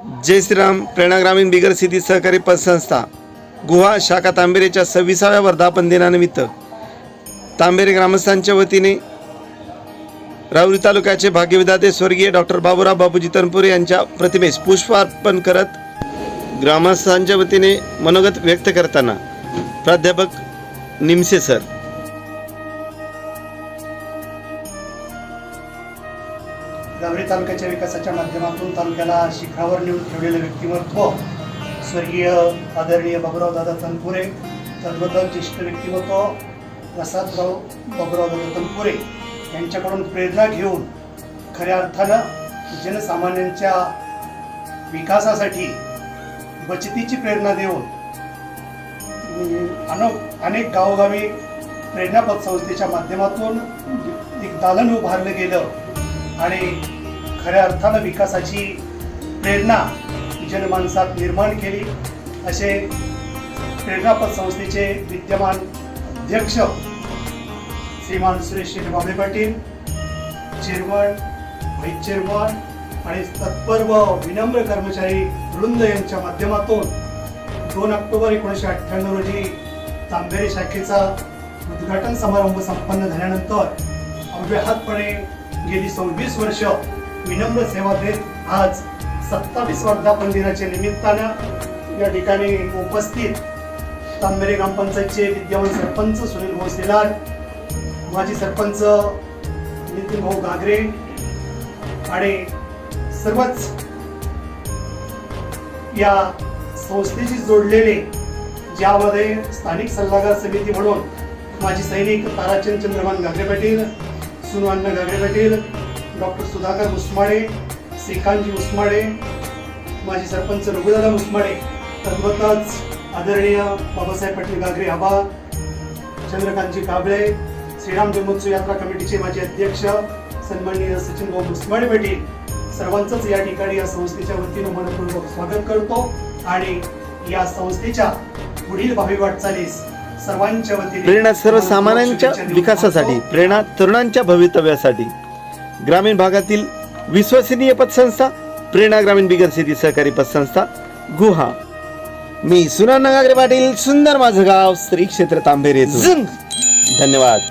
जय श्रीराम प्रेरणा ग्रामीण बिगर सिटी सहकारी पतसंस्था गुहा शाखा तांबेरेच्या सव्वीसाव्या वर्धापन दिनानिमित्त तांबेरे ग्रामस्थांच्या वतीने राहुरी तालुक्याचे भाग्यविधाते स्वर्गीय डॉक्टर बाबूराव बाबू तनपुरे यांच्या प्रतिमेस पुष्पार्पण करत ग्रामस्थांच्या वतीने मनोगत व्यक्त करताना प्राध्यापक निमसे सर. जावळी तालुक्याच्या विकासाच्या माध्यमातून तालुक्याला शिखरावर नेऊन ठेवलेलं व्यक्तिमत्व स्वर्गीय आदरणीय बाबुराव दादा तनपुरे तद्बद्दल ज्येष्ठ व्यक्तिमत्व प्रसादराव बाबुराव दादा तनपुरे यांच्याकडून प्रेरणा घेऊन खऱ्या अर्थानं जनसामान्यांच्या विकासासाठी बचतीची प्रेरणा देऊन अन अनेक गावोगावी प्रेरणापद संस्थेच्या माध्यमातून एक दालन उभारलं गेलं. आणि खऱ्या अर्थानं विकासाची प्रेरणा जनमानसात निर्माण केली. असे प्रेरणापद संस्थेचे विद्यमान अध्यक्ष श्रीमान सुरेश बाबे पाटील चेअरमन व्हाईस चेअरमन आणि तत्पर व विनम्र कर्मचारी वृंद यांच्या माध्यमातून दोन ऑक्टोबर एकोणीसशे अठ्ठ्याण्णव रोजी तांबेरी शाखेचा उद्घाटन समारंभ संपन्न झाल्यानंतर अव्याहतपणे गेली सव्वीस वर्ष. विनम्र सेवा देत आज सत्तावीस वर्धापन दिनाच्या निमित्तानं या ठिकाणी उपस्थित तांबेरे ग्रामपंचायतचे विद्यमान सरपंच सुनील भोसलेलाल माजी सरपंच नितीन भाऊ गागरे आणि सर्वच या संस्थेशी जोडलेले ज्यामध्ये स्थानिक सल्लागार समिती म्हणून माजी सैनिक ताराचंद चंद्रमान गागरे पाटील सुनवान्न गागरे पाटील डॉक्टर सुधाकर उस्माडे श्रीकांतजी उस्माडे माजी सरपंच रघुदादा उस्माडे तद्वतच आदरणीय बाबासाहेब पाटील गागरे आबा चंद्रकांतजी काबळे श्रीराम जन्मोत्सव यात्रा कमिटीचे माजी अध्यक्ष सन्माननीय सचिन भाऊ उस्माडे पाटील सर्वांचंच या ठिकाणी या संस्थेच्या वतीनं मनपूर्वक स्वागत करतो आणि या संस्थेच्या पुढील भावी वाटचालीस सर्वांच्या वतीने प्रेरणा सर्वसामान्यांच्या विकासासाठी. प्रेरणा तरुणांच्या भवितव्यासाठी. ग्रामीण भागातील विश्वसनीय पतसंस्था प्रेरणा ग्रामीण बिगर सिटी सहकारी पतसंस्था गुहा. मी सुनान नगागरे पाटील सुंदर माझं गाव श्री क्षेत्र तांबेरे धन्यवाद.